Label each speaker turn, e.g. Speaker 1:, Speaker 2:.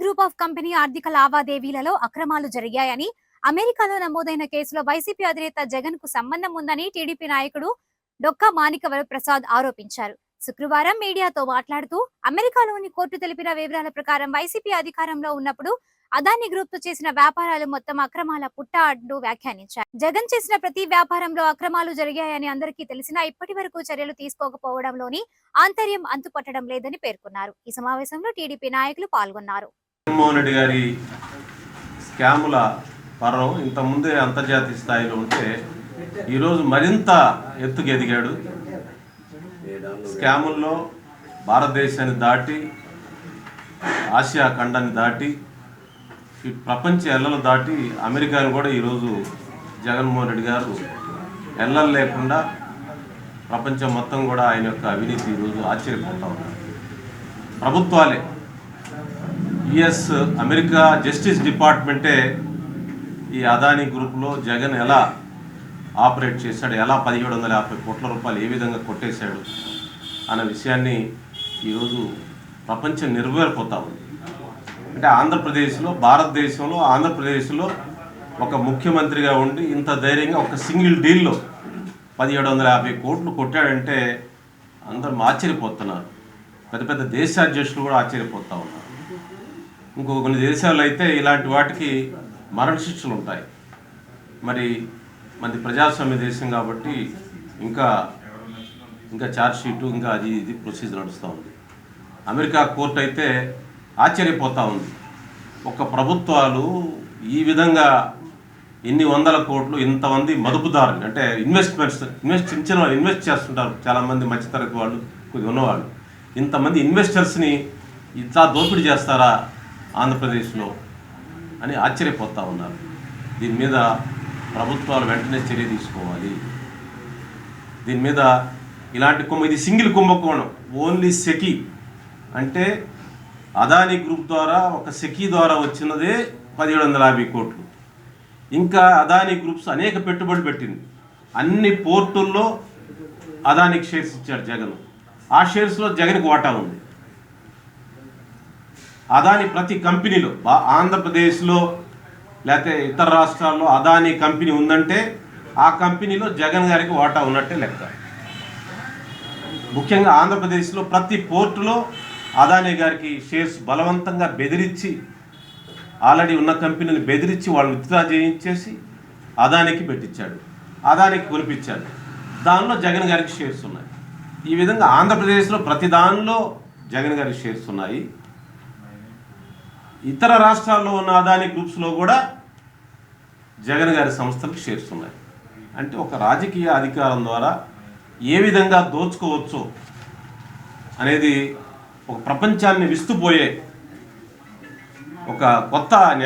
Speaker 1: Group of company ఆర్థిక లావాదేవీలలో అక్రమాలు జరిగాయని అమెరికాలో నమోదైన కేసులో వైసీపీ అధినేత జగన్కు సంబంధం ఉందని టీడీపీ నాయకుడు డొక్కా మాణిక ప్రసాద్ ఆరోపించారు. శుక్రవారం మీడియాతో మాట్లాడుతూ అమెరికాలోని కోర్టు తెలిపిన వివరాల ప్రకారం వైసీపీ అధికారంలో ఉన్నప్పుడు అదాని గ్రూప్తో చేసిన వ్యాపారాలు మొత్తం అక్రమాల పుట్ట అంటూ వ్యాఖ్యానించారు. జగన్ చేసిన ప్రతి వ్యాపారంలో అక్రమాలు జరిగాయని అందరికీ తెలిసినా ఇప్పటి వరకు చర్యలు తీసుకోకపోవడంలోని ఆంతర్యం అంతుపట్టడం లేదని పేర్కొన్నారు. ఈ సమావేశంలో టీడీపీ నాయకులు పాల్గొన్నారు.
Speaker 2: జగన్మోహన్ రెడ్డి గారి స్కాముల పర్వం ఇంతకుముందే అంతర్జాతీయ స్థాయిలో ఉంటే ఈరోజు మరింత ఎత్తుకు ఎదిగాడు స్కాముల్లో భారతదేశాన్ని దాటి ఆసియా ఖండాన్ని దాటి ఈ ప్రపంచ ఎల్లలు దాటి అమెరికాను కూడా ఈరోజు జగన్మోహన్ రెడ్డి గారు ఎల్లలు లేకుండా ప్రపంచం మొత్తం కూడా ఆయన యొక్క అవినీతి ఈరోజు ఆశ్చర్యపోతా ఉన్నారు. ప్రభుత్వాలే యుఎస్ అమెరికా జస్టిస్ డిపార్ట్మెంటే ఈ అదానీ గ్రూప్లో జగన్ ఎలా ఆపరేట్ చేశాడు. ఎలా పదిహేడు వందల యాభై కోట్ల రూపాయలు ఏ విధంగా కొట్టేశాడు అన్న విషయాన్ని ఈరోజు ప్రపంచం నిర్వేరిపోతా ఉంది. అంటే ఆంధ్రప్రదేశ్లో భారతదేశంలో ఆంధ్రప్రదేశ్లో ఒక ముఖ్యమంత్రిగా ఉండి ఇంత ధైర్యంగా ఒక సింగిల్ డీల్లో పదిహేడు వందల యాభై కోట్లు కొట్టాడంటే అందరం ఆశ్చర్యపోతున్నారు. పెద్ద పెద్ద దేశాధ్యక్షులు కూడా ఆశ్చర్యపోతూ ఉన్నారు. ఇంకో కొన్ని దేశాల్లో అయితే ఇలాంటి వాటికి మరణ శిక్షలు ఉంటాయి. మరి మనది ప్రజాస్వామ్య దేశం కాబట్టి ఇంకా ఇంకా ఛార్జ్షీటు ఇంకా అది ఇది ప్రొసీజర్ నడుస్తూ ఉంది. అమెరికా కోర్టు అయితే ఆశ్చర్యపోతూ ఉంది. ఒక ప్రభుత్వాలు ఈ విధంగా ఎన్ని వందల కోట్లు ఇంతమంది మదుపుదారులు అంటే ఇన్వెస్ట్మెంట్స్ ఇన్వెస్ట్ చిన్న చిన్న వాళ్ళు ఇన్వెస్ట్ చేస్తుంటారు. చాలామంది మధ్యతరగతి వాళ్ళు కొద్దిగా ఉన్నవాళ్ళు. ఇంతమంది ఇన్వెస్టర్స్ని ఇట్లా దోపిడీ చేస్తారా ఆంధ్రప్రదేశ్లో అని ఆశ్చర్యపోతూ ఉన్నారు. దీని మీద ప్రభుత్వాలు వెంటనే చర్య తీసుకోవాలి. దీని మీద ఇలాంటి కుంభ ఇది సింగిల్ కుంభకోణం. ఓన్లీ సెకి. అంటే అదానీ గ్రూప్ ద్వారా ఒక సెకీ ద్వారా వచ్చినదే పదిహేడు వందల యాభై కోట్లు. ఇంకా అదానీ గ్రూప్స్ అనేక పెట్టుబడులు పెట్టింది. అన్ని పోర్టుల్లో అదానికి షేర్స్ ఇచ్చారు జగన్. ఆ షేర్స్లో జగన్కి వాటా ఉంది. అదాని ప్రతి కంపెనీలో ఆంధ్రప్రదేశ్లో లేకపోతే ఇతర రాష్ట్రాల్లో అదానీ కంపెనీ ఉందంటే ఆ కంపెనీలో జగన్ గారికి వాటా ఉన్నట్టే లెక్క. ముఖ్యంగా ఆంధ్రప్రదేశ్లో ప్రతి పోర్టులో అదానీ గారికి షేర్స్ బలవంతంగా బెదిరించి ఆల్రెడీ ఉన్న కంపెనీని బెదిరించి వాళ్ళు విత్డ్రా చేయించేసి అదానికి పెట్టించాడు. అదానికి కొనిపించాడు. దానిలో జగన్ గారికి షేర్స్ ఉన్నాయి. ఈ విధంగా ఆంధ్రప్రదేశ్లో ప్రతి దానిలో జగన్ గారికి షేర్స్ ఉన్నాయి. ఇతర రాష్ట్రాల్లో ఉన్న అదాని గ్రూప్స్లో కూడా జగన్ గారి సంస్థలకు షేర్స్ ఉన్నాయి అంటే ఒక రాజకీయ అధికారం ద్వారా ఏ విధంగా దోచుకోవచ్చు అనేది ఒక ప్రపంచాన్ని విస్తుపోయే ఒక కొత్త